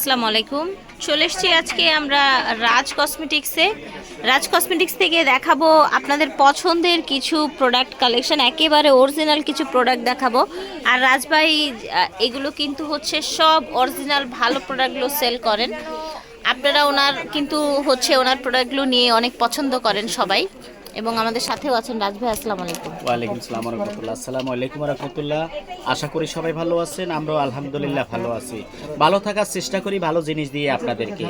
আসসালামু আলাইকুম। চলে এসেছি আজকে আমরা রাজ কসমেটিক্সে। রাজ কসমেটিক্স থেকে দেখাবো আপনাদের পছন্দের কিছু প্রোডাক্ট কালেকশন একেবারে অরিজিনাল কিছু প্রোডাক্ট দেখাবো। আর রাজভাই এগুলো কিন্তু হচ্ছে সব অরিজিনাল ভালো প্রোডাক্টগুলো সেল করেন। আপনারা ওনার কিন্তু হচ্ছে ওনার প্রোডাক্টগুলো নিয়ে অনেক পছন্দ করেন সবাই। এবং আমাদের সাথেও আছেন রাজভাই আসসালামু আলাইকুম। ওয়ালাইকুম সালাম রহমতুল্লাহ। আসসালামু আলাইকুম রহমতুল্লাহ। আশা করি সবাই ভালো আছেন, আমরাও আলহামদুলিল্লাহ ভালো আছি। ভালো থাকার চেষ্টা করি, ভালো জিনিস দিয়ে আপনাদেরকে।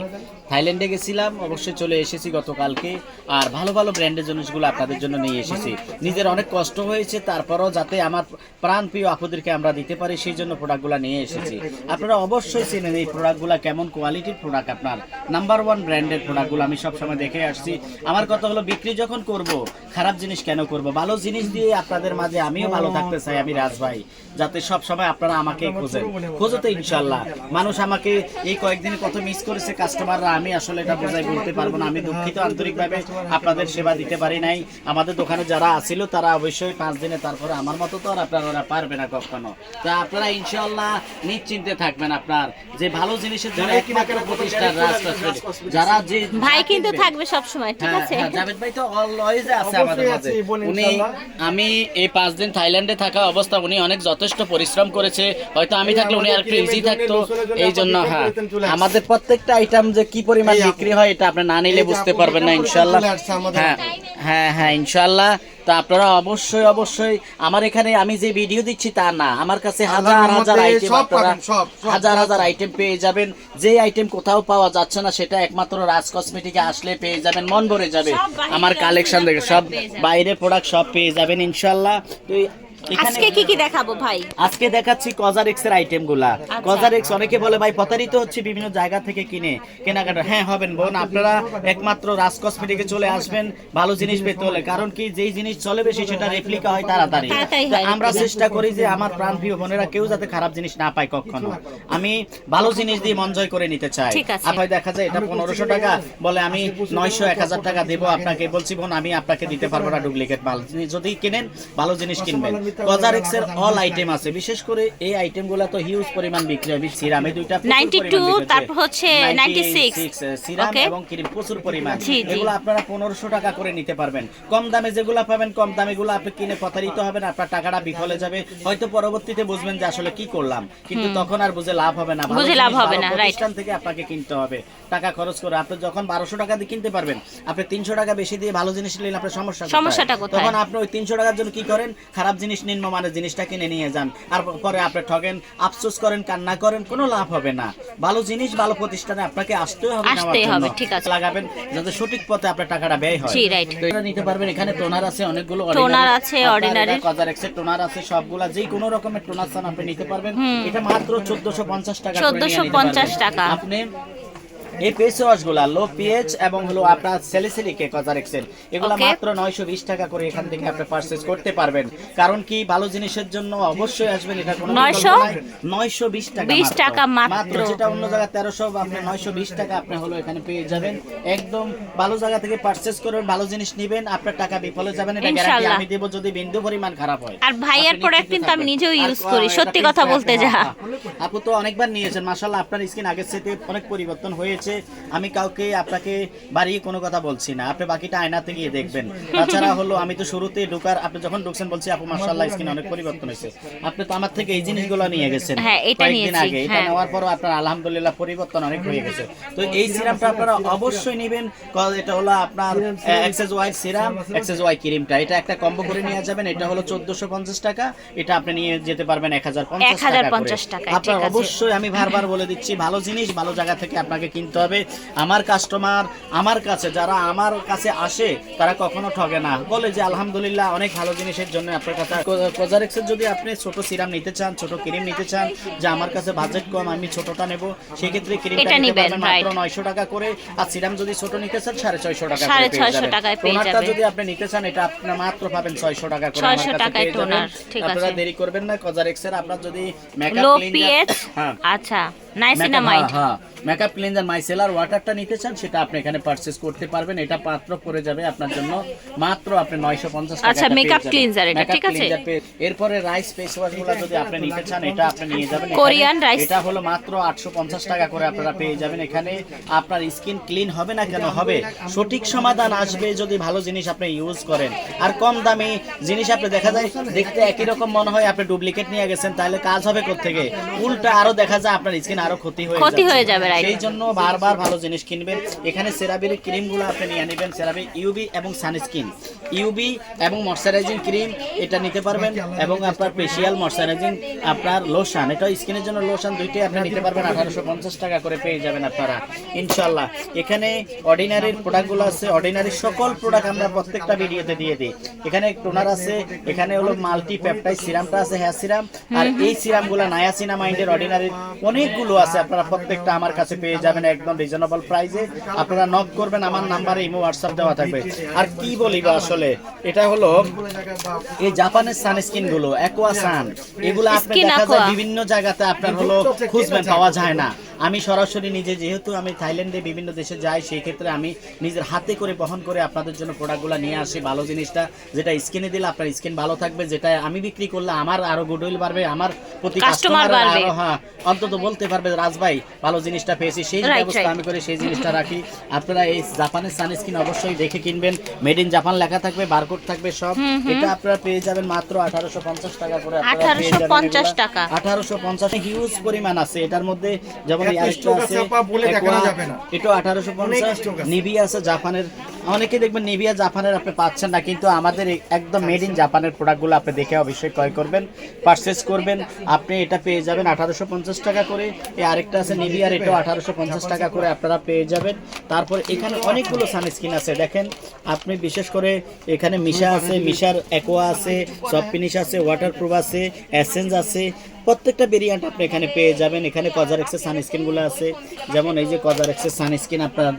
থাইল্যান্ডে গেছিলাম, অবশ্যই চলে এসেছি গতকালকে। আর ভালো ভালো ব্র্যান্ডের জিনিসগুলো আপনাদের জন্য নিয়ে এসেছি। নিজের অনেক কষ্ট হয়েছে, তারপরও যাতে আমার প্রাণ প্রিয় আপুদেরকে আমরা দিতে পারি, সেই জন্য প্রোডাক্টগুলো নিয়ে এসেছি। আপনারা অবশ্যই চেনেন এই প্রোডাক্টগুলো কেমন কোয়ালিটির প্রোডাক্ট আপনার। নাম্বার ওয়ান ব্র্যান্ডের প্রোডাক্টগুলো আমি সবসময় দেখে আসছি। আমার কথা হলো, বিক্রি যখন করব খারাপ জিনিস কেন করব? ভালো জিনিস দিয়ে আপনাদের মাঝে আমিও ভালো থাকতে চাই আমি রাজ ভাই যাতে সব সময় আপনারা আমাকে খোঁজেন। খোঁজো তো ইনশাল্লাহ মানুষ আমাকে এই কয়েকদিন কত মিস করেছে কাস্টমাররা আমি আসলে এটা বোঝাই বলতে পারব না। আমি দুঃখিত আন্তরিকভাবে আপনাদের সেবা দিতে পারি নাই। আমাদের দোকানে যারা আসিল তারা অবশ্যই পাঁচ দিনে তারপরে আমার মতো তো আর আপনারা ওরা পারবে না কখনো। তা আপনারা ইনশাল্লাহ নিশ্চিন্তে থাকবেন আপনার যে ভালো জিনিসের জন্য একমাত্র প্রতিষ্ঠান রাজ যারা যে ভাই কিন্তু থাকবে সব সময় ঠিক হ্যাঁ, আছে? হ্যাঁ, জাভেদ ভাই তো অলওয়েজ আছে আমাদের মাঝে। উনি আমি এই পাঁচ দিন থাইল্যান্ডে থাকা অবস্থা উনি অনেক যথেষ্ট পরিশ্রম করেছে। হয়তো আমি থাকলে উনি আর একটু ইজি থাকতো। এই জন্য হ্যাঁ। আমাদের প্রত্যেকটা আইটেম যে কি পরিমাণ বিক্রি হয় এটা আপনি না নিলে বুঝতে পারবেন না ইনশাল্লাহ আমাদের। হ্যাঁ হ্যাঁ হ্যাঁ ইনশাল্লাহ তা আপনারা অবশ্যই অবশ্যই আমার এখানে আমি যে ভিডিও দিচ্ছি তা না আমার কাছে হাজার হাজার আইটেম আপনারা পাবেন, সব, সব। হাজার হাজার আইটেম পেয়ে যাবেন যে আইটেম কোথাও পাওয়া যাচ্ছে না সেটা একমাত্র রাজ কসমেটিকে আসলে পেয়ে যাবেন মন ভরে যাবে আমার কালেকশন দেখে সব। বাইরের প্রোডাক্ট সব পেয়ে যাবেন ইনশাল্লাহ তো আজকে কি কি দেখাবো ভাই? আজকে দেখাচ্ছি কজারেক্স এর কজারেক্স অনেকে বলে ভাই প্রতারিত হচ্ছে বিভিন্ন জায়গা থেকে কিনে। কেনাকাটা হ্যাঁ হবেন বোন আপনারা একমাত্র রাজ কসমেটিকে চলে আসবেন ভালো জিনিস পেতে হলে। কারণ কি যেই জিনিস চলে বেশি সেটা রেপ্লিকা হয় তাড়াতাড়ি। আমরা চেষ্টা করি যে আমার প্রাণ প্রিয় বোনেরা কেউ যাতে খারাপ জিনিস না পায় কখনো। আমি ভালো জিনিস দিয়ে মন জয় করে নিতে চাই। আপনার দেখা যায় এটা পনেরোশো টাকা। বলে আমি নয়শো এক হাজার টাকা দেবো আপনাকে। বলছি বোন আমি আপনাকে দিতে পারব না ডুপ্লিকেট মাল। যদি কিনেন ভালো জিনিস কিনবেন। কজারেক্স এর অল আইটেম আছে। বিশেষ করে এই আইটেমগুলা তো হিউজ পরিমাণ বিক্রি হয়। সিরামে দুইটা 92 পরিমাণ বিক্রি হচ্ছে। তারপর হচ্ছে 96 96, সিরাম এবং ক্রিম প্রচুর পরিমাণ। এগুলো আপনারা পনেরোশো টাকা করে নিতে পারবেন। কম দামে যেগুলো পাবেন কম দামে গুলো আপনি কিনে প্রতারিত হবেন আপনার টাকাটা বিফলে যাবে। হয়তো পরবর্তীতে বুঝবেন যে আসলে কি করলাম। কিন্তু তখন আর বুঝে লাভ হবে না। বুঝে লাভ হবে না, প্রতিষ্ঠান থেকে আপনাকে কিনতে হবে। টাকা খরচ করে আপনি যখন বারোশো টাকা দিয়ে কিনতে পারবেন আপনি তিনশো টাকা বেশি দিয়ে ভালো জিনিস নিলে আপনার সমস্যা সমস্যাটা কোথায়? তখন আপনি ওই তিনশো টাকার জন্য কি করেন? খারাপ জিনিস নিম্নমানের জিনিসটা কিনে নিয়ে যান আর পরে আপনি ঠগেন আফসোস করেন কান্না করেন কোনো লাভ হবে না ভালো জিনিস ভালো প্রতিষ্ঠানে আপনাকে আসতেই হবে আসতেই হবে, ঠিক আছে। লাগাবেন যাতে সঠিক পথে আপনার টাকাটা ব্যয় হয় জি. তো এটা নিতে পারবেন এখানে টোনার আছে অনেকগুলো Toner আছে, ordinary। কজার এক্সের টোনার আছে সবগুলা যে কোনো রকমের টোনার চান আপনি নিতে পারবেন এটা মাত্র 1450 টাকা করে নিয়ে 1450 টাকা। আপনি এই ফেস ওয়াশগুলা লো পিএইচ এবং হলো আপনার সেলিসিলিকে কজার এক্সেল এগুলা. মাত্র 920 টাকা করে এখান থেকে আপনি পারচেজ করতে পারবেন কারণ কি ভালো জিনিসের জন্য অবশ্যই আসবেন এটা কোনো 900? 920 টাকা 20 টাকা মাত্র। যেটা অন্য জায়গায় 1300 আপনি 920 টাকা আপনি হলো এখানে পেয়ে যাবেন একদম ভালো জায়গা থেকে পারচেজ করবেন ভালো জিনিস নেবেন আপনার টাকা বিফলে যাবেন এটা গ্যারান্টি আমি দেব যদি বিন্দু পরিমাণ খারাপ হয় আর ভাইয়ার প্রোডাক্ট কিন্তু আমি নিজেও ইউজ করি সত্যি কথা বলতে যা। আপু তো অনেকবার নিয়েছেন মাশাআল্লাহ আপনার স্কিন আগের থেকে অনেক পরিবর্তন হয়েছে আমি কাউকে আপনাকে বাড়িয়ে কোনো কথা বলছি না। আপনি বাকিটা আয়নাতে গিয়ে দেখবেন। তাছাড়া হলো আমি তো শুরুতে ঢুকার আপনি যখন ঢুকছেন বলছি আপু মাশাআল্লাহ স্কিন অনেক পরিবর্তন হয়েছে। আপনি তো আমার থেকে এই জিনিসগুলো নিয়ে গেছেন। হ্যাঁ, এটা কয়েকদিন আগে এটা হ্যাঁ। নেওয়ার পরও আপনার আলহামদুলিল্লাহ পরিবর্তন অনেক হয়ে গেছে। তো এই সিরামটা আপনারা অবশ্যই নেবেন। এটা হলো আপনার Axis Y serum Axis Y ক্রিমটা। এটা একটা কম্বো করে নিয়ে যাবেন। এটা হলো চোদ্দশো পঞ্চাশ টাকা। এটা আপনি নিয়ে যেতে পারবেন এক হাজার পঞ্চাশ টাকা আপনার অবশ্যই আমি বারবার বলে দিচ্ছি ভালো জিনিস ভালো জায়গা থেকে আপনাকে কিনতে হবে আমার কাস্টমার আমার কাছে যারা আমার কাছে আসে তারা কখনো ঠগে না। বলে যে আলহামদুলিল্লাহ অনেক ভালো জিনিসের জন্য আপনার কাছে কোজারেক্সের যদি আপনি ছোট সিরাম নিতে চান ছোট ক্রিম নিতে চান যে আমার কাছে বাজেট কম আমি ছোটটা নেব সেই ক্ষেত্রে ক্রিমটা নিতে পারবেন মাত্র নয়শো টাকা করে। আর সিরাম যদি ছোট নিতে চান সাড়ে ছয়শো টাকা সাড়ে করে পেয়ে ছয়শো টাকায় পেয়ে টোনারটা যাবেন। যদি আপনি নিতে চান এটা আপনার মাত্র পাবেন ছয়শো টাকা করে 600 টাকায় টোনার, ঠিক আপনারা দেরি করবেন না কজারেক্সের আপনার যদি মেকআপ লো হ্যাঁ। আচ্ছা। হ্যাঁ মেকআপ ক্লিনজার মাইসেলার ওয়াটারটা নিতে চান সেটা আপনি এখানে পারচেজ করতে পারবেন। এটা মাত্র পড়ে যাবে আপনার জন্য মাত্র আপনি 950 টাকা আচ্ছা, makeup cleanser এটা, ঠিক আছে? এরপরে রাইস ফেস ওয়াশগুলো যদি আপনি নিতে চান এটা আপনি নিয়ে যাবেন। Korean rice। এটা হলো মাত্র 850 টাকা করে আপনারা পেয়ে যাবেন। এখানে আপনার স্কিন ক্লিন হবে না কেন? হবে। সঠিক সমাধান আসবে যদি ভালো জিনিস আপনি ইউজ করেন। আর কম দামি জিনিস আপনি দেখা যায় দেখতে একই রকম মনে হয় আপনি ডুপ্লিকেট নিয়ে গেছেন তাহলে কাজ হবে থেকে উল্টা আরও দেখা যায় আপনার স্কিন আরও ক্ষতি হয়ে ক্ষতি হয়ে যাবে, সেই জন্য বারবার ভালো জিনিস কিনবেন। এখানে সেরাবির ক্রিমগুলো আপনি নিয়ে নেবেন। সেরাবি ইউবি এবং সানস্ক্রিন ইউবি এবং ময়শ্চারাইজিং ক্রিম এটা নিতে পারবেন এবং আপনার ময়শ্চারাইজিং আপনার লোশন এটা স্কিনের জন্য লোশন দুইটাই আপনি নিতে পারবেন। আঠারোশো পঞ্চাশ টাকা করে পেয়ে যাবেন আপনারা। ইনশাল্লাহ এখানে অর্ডিনারির প্রোডাক্টগুলো আছে। অর্ডিনারি সকল প্রোডাক্ট আমরা প্রত্যেকটা ভিডিওতে দিয়ে দিই। এখানে টোনার আছে। এখানে হলো মাল্টি পেপটাইড সিরামটা আছে। হেয়ার সিরাম আর এই সিরামগুলো নায়াসিনামাইন্ডের অর্ডিনারির অনেকগুলো আছে আপনারা প্রত্যেকটা আমার কাছে পেয়ে যাবেন একদম রিজনেবল প্রাইসে আপনারা নক করবেন আমার নাম্বারে ইমো হোয়াটসঅ্যাপ দেওয়া থাকবে। আর কি বলি বা আসলে? এটা হলো এই জাপানের সানস্ক্রিনগুলো একোয়া সান এগুলো আপনি দেখা যায় বিভিন্ন জায়গাতে আপনার হলো খুঁজবেন পাওয়া যায় না। আমি সরাসরি নিজে যেহেতু আমি থাইল্যান্ডে বিভিন্ন দেশে যাই সেই ক্ষেত্রে আমি নিজের হাতে করে বহন করে আপনাদের জন্য প্রোডাক্টগুলো নিয়ে আসি ভালো জিনিসটা যেটা স্কিনে দিলে আপনার স্কিন ভালো থাকবে যেটা আমি বিক্রি করলে আমার আরও গুডউইল বাড়বে আমার প্রতি কাস্টমার বাড়বে। আরও হ্যাঁ অন্তত বলতে পারবে রাজ ভাই ভালো জিনিসটা পেয়েছি সেই ব্যবস্থা আমি করে সেই জিনিসটা রাখি। আপনারা এই জাপানের সানস্ক্রিন অবশ্যই দেখে কিনবেন মেড ইন জাপান লেখা থাকবে বারকোড থাকবে সব। এটা আপনারা পেয়ে যাবেন মাত্র আঠারোশো পঞ্চাশ টাকা করে আপনারা পেয়ে যাবেন 1850 টাকা। আঠারোশো পঞ্চাশ হিউজ পরিমাণ আছে এটার মধ্যে যেমন আছে। এটা আঠারোশো পঞ্চাশ নিবি আছে জাপানের অনেকে দেখবেন নিভিয়া জাপানের আপনি পাচ্ছেন না, কিন্তু আমাদের একদম মেড ইন জাপানের প্রোডাক্টগুলো আপনি দেখে অবশ্যই ক্রয় করবেন পারচেস করবেন। আপনি এটা পেয়ে যাবেন আঠারোশো পঞ্চাশ টাকা করে। এই আরেকটা আছে নিভিয়ার, এটাও আঠারোশো পঞ্চাশ টাকা করে আপনারা পেয়ে যাবেন। তারপর এখানে অনেকগুলো সানস্ক্রিন আছে, দেখেন। আপনি বিশেষ করে এখানে মিশা আছে, মিশার অ্যাকোয়া আছে সব ফিনিশ আছে ওয়াটারপ্রুফ আছে অ্যাসেন্স আছে। প্রত্যেকটা ভেরিয়েন্ট আপনি এখানে পেয়ে যাবেন। এখানে কজার এক্সের সানস্ক্রিনগুলো আছে। যেমন এই যে কজার এক্সের সানস্ক্রিন আপনার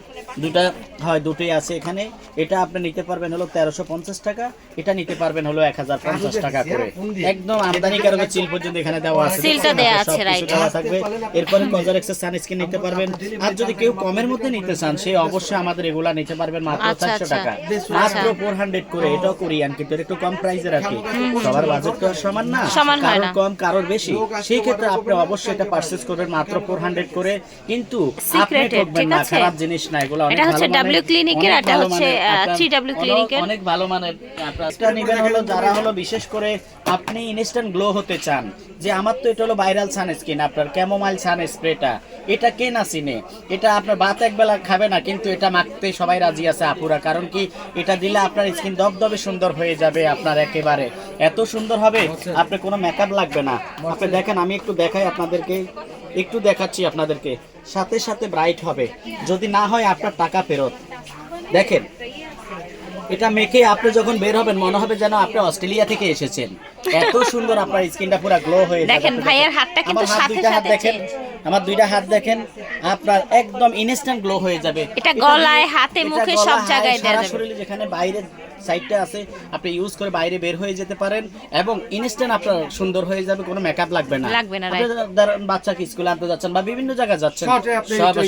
দুটা হয়, দুটোই আছে এখানে। এটা আপনি নিতে পারবেন হলো তেরোশো পঞ্চাশ টাকা এটা নিতে পারবেন হলো এক হাজার পঞ্চাশ টাকা করে। একদম আমদানি কারণে চিল পর্যন্ত এখানে দেওয়া আছে। সিলটা দেয়া আছে, কিছু right. থাকবে। এরপরে কজার এক্সের সানস্ক্রিন নিতে পারবেন। আর যদি কেউ কমের মধ্যে নিতে চান সে অবশ্যই আমাদের এগুলা নিতে পারবেন মাত্র আচ্ছা, চারশো আচ্ছা। টাকা। মাত্র ফোর হান্ড্রেড করে এটাও কোরিয়ান কিন্তু একটু কম প্রাইসে রাখি সবার বাজেট তো সমান না। কারোর কম কারোর বেশি। সেই ক্ষেত্রে আপনি অবশ্যই এটা পারচেজ করবেন মাত্র ফোর হান্ড্রেড করে। কিন্তু আপনি ঠকবেন ঠিক না আছে? খারাপ জিনিস না এগুলো অনেক এটা হচ্ছে ভালো মানের, হচ্ছে, আপনার 3W অনেক- ভালো মানের আপনার এটা নিবেন হলো যারা হলো বিশেষ করে আপনি ইনস্ট্যান্ট গ্লো হতে চান যে আমার তো এটা হলো ভাইরাল সানস্ক্রিন আপনার ক্যামোমাইল সান স্প্রেটা এটা কে না চিনে? এটা আপনার ভাত একবেলা খাবে না কিন্তু এটা মাখতে সবাই রাজি আছে আপুরা কারণ কি এটা দিলে আপনার স্কিন দবদবে সুন্দর হয়ে যাবে আপনার একেবারে। এত সুন্দর হবে আপনি কোনো মেকআপ লাগবে না। আপনি দেখেন আমি একটু দেখাই আপনাদেরকে একটু দেখাচ্ছি আপনাদেরকে। সাথে সাথে ব্রাইট হবে। যদি না হয় আপনার টাকা ফেরত। দেখেন এটা মেখে আপনি যখন বের হবেন মনে হবে যেন আপনি অস্ট্রেলিয়া থেকে এসেছেন। এত সুন্দর আপনার স্কিনটা পুরো গ্লো হয়ে দেখেন, ভাইয়ের হাতটা কিন্তু আমার সাথে দুইটা হাত সাথে দেখেন আমার দুইটা হাত দেখেন আপনার একদম ইনস্ট্যান্ট গ্লো হয়ে যাবে। এটা গলায়, হাতে, মুখে সব জায়গায় দেয়া যাবে। শরীরে যেখানে বাইরের সাইডটা আছে আপনি ইউজ করে বাইরে বের হয়ে যেতে পারেন এবং ইনস্ট্যান্ট আপনার সুন্দর হয়ে যাবে কোনো মেকআপ লাগবে না। লাগবে না, আপনি ধরেন বাচ্চাকে স্কুলে আনতে যাচ্ছেন বা বিভিন্ন জায়গায় যাচ্ছেন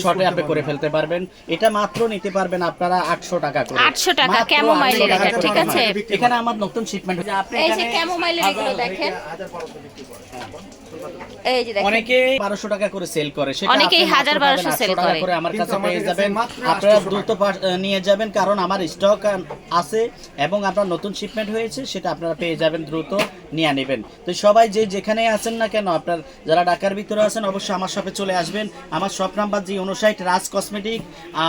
শর্টে আপনি করে ফেলতে পারবেন। এটা মাত্র নিতে পারবেন আপনারা আটশো টাকা করে। 800 টাকা, 800 টাকা এটা, ঠিক আছে? এখানে আমার নতুন শিপমেন্ট আপনি এই যে ক্যামোমাইলের এগুলো দেখেন। এই যে দেখেন। অনেকে বারোশো টাকা করে সেল করে সেটা অনেকেই আপনি মাত্র 1000 পাবেন 1200 সেল টাকা করে। আমার কাছে পেয়ে যাবেন। আপনারা দ্রুত নিয়ে যাবেন কারণ আমার স্টক আছে এবং আপনার নতুন শিপমেন্ট হয়েছে সেটা আপনারা পেয়ে যাবেন দ্রুত। নিয়ে নেবেন। তো সবাই যে যেখানে আছেন না কেন আপনার যারা ঢাকার ভিতরে আছেন অবশ্যই আমার শপে চলে আসবেন। আমার শপ নাম্বার জি উনষাট রাজ কসমেটিক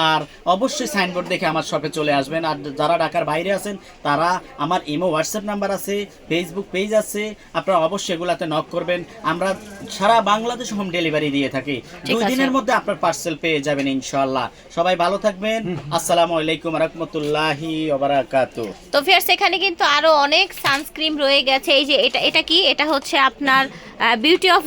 আর অবশ্যই সাইনবোর্ড দেখে আমার শপে চলে আসবেন। আর যারা ঢাকার বাইরে আছেন তারা আমার ইমো হোয়াটসঅ্যাপ নাম্বার আছে ফেসবুক পেজ আছে আপনারা অবশ্যই এগুলাতে নক করবেন। আমরা সারা বাংলাদেশ হোম ডেলিভারি দিয়ে থাকি। দুই দিনের মধ্যে আপনার পার্সেল পেয়ে যাবেন ইনশাআল্লাহ। সবাই ভালো থাকবেন। আসসালামু আলাইকুম রহমতুল্লাহি ওবারাকাতু তো ফিয়ার্স এখানে কিন্তু আরও অনেক সানস্ক্রিন রয়ে গেছে। এই যে এটা এটা কি? এটা হচ্ছে আপনার beauty of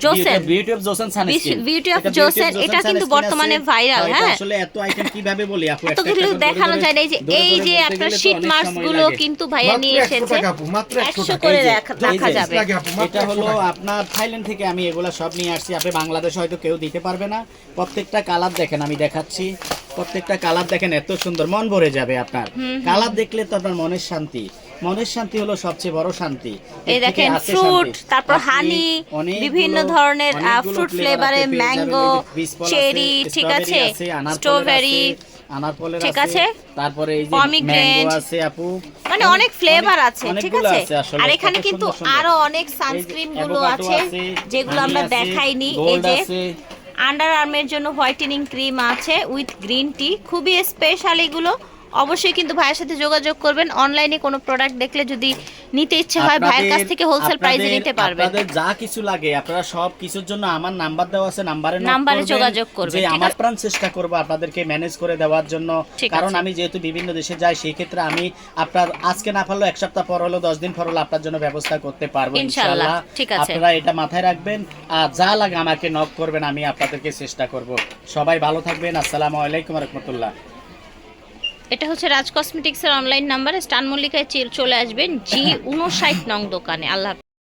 Joseon beauty of Joseon sunscreen Beauty of Joseon, এটা কিন্তু বর্তমানে viral, হ্যাঁ? আসলে এত আইটেম কীভাবে বলি আপু? একটা এতগুলো দেখানো যায় না এই যে এই যে আপনার শীট অনেকগুলো কিন্তু ভাইয়া নিয়ে এসেছে। টাকা আপু, মাত্র 100 একশো করে রাখা- এই রাখা যে, যাবে। লাগে আপু, মাত্র এটা হলো আপনার থাইল্যান্ড থেকে আমি এগুলা সব নিয়ে আসছি। আপনি বাংলাদেশে হয়তো কেউ দিতে পারবে না। প্রত্যেকটা কালার দেখেন আমি দেখাচ্ছি। প্রত্যেকটা কালার দেখেন এত সুন্দর মন ভরে যাবে আপনার। কালার দেখলে তো আপনার মনের শান্তি। মনের শান্তি হলো সবচেয়ে বড় শান্তি এই দেখেন ফ্রুট তারপর হানি বিভিন্ন ধরনের ফ্রুট ফ্লেভারে। ম্যাঙ্গো চেরি ঠিক আছে স্ট্রবেরি আছে, ঠিক আছে? তারপরে এই যে ম্যাঙ্গো আছে আপু মানে অনেক ফ্লেভার আছে ঠিক আছে আর এখানে কিন্তু। আরও অনেক সানস্ক্রিনগুলো আছে যেগুলো আমরা দেখাইনি এই যে আন্ডার আর্মের জন্য হোয়াইটেনিং ক্রিম আছে উইথ গ্রিন টি খুবই স্পেশাল এগুলো অবশ্যই কিন্তু ভাইয়ের সাথে যোগাযোগ করবেন। অনলাইনে কোনো প্রোডাক্ট দেখলে যদি নিতে ইচ্ছে হয় ভাইয়ের কাছ থেকে হোলসেল প্রাইসে নিতে পারবেন। আপনাদের যা কিছু লাগে আপনারা সব কিছুর জন্য আমার নাম্বার দেওয়া আছে নাম্বারে নাম্বারে যোগাযোগ করবেন, যে আমার প্রাণ চেষ্টা করব আপনাদেরকে ম্যানেজ করে দেওয়ার জন্য। কারণ আমি যেহেতু বিভিন্ন দেশে যাই সেই ক্ষেত্রে আমি আপনার আজকে না পারলেও এক সপ্তাহ পর হলো দশ দিন পর হলো আপনার জন্য ব্যবস্থা করতে পারব ইনশাআল্লাহ, ইনশাআল্লাহ ঠিক আছে। আপনারা এটা মাথায় রাখবেন আর যা লাগে আমাকে নক করবেন আমি আপনাদেরকে চেষ্টা করব। সবাই ভালো থাকবেন আসসালামু আলাইকুম রহমতুল্লাহ। এটা হচ্ছে রাজ কসমেটিক্সের অনলাইন নাম্বার স্টান মল্লিকায় চলে আসবেন, জি উনষাট নং দোকানে আল্লাহ।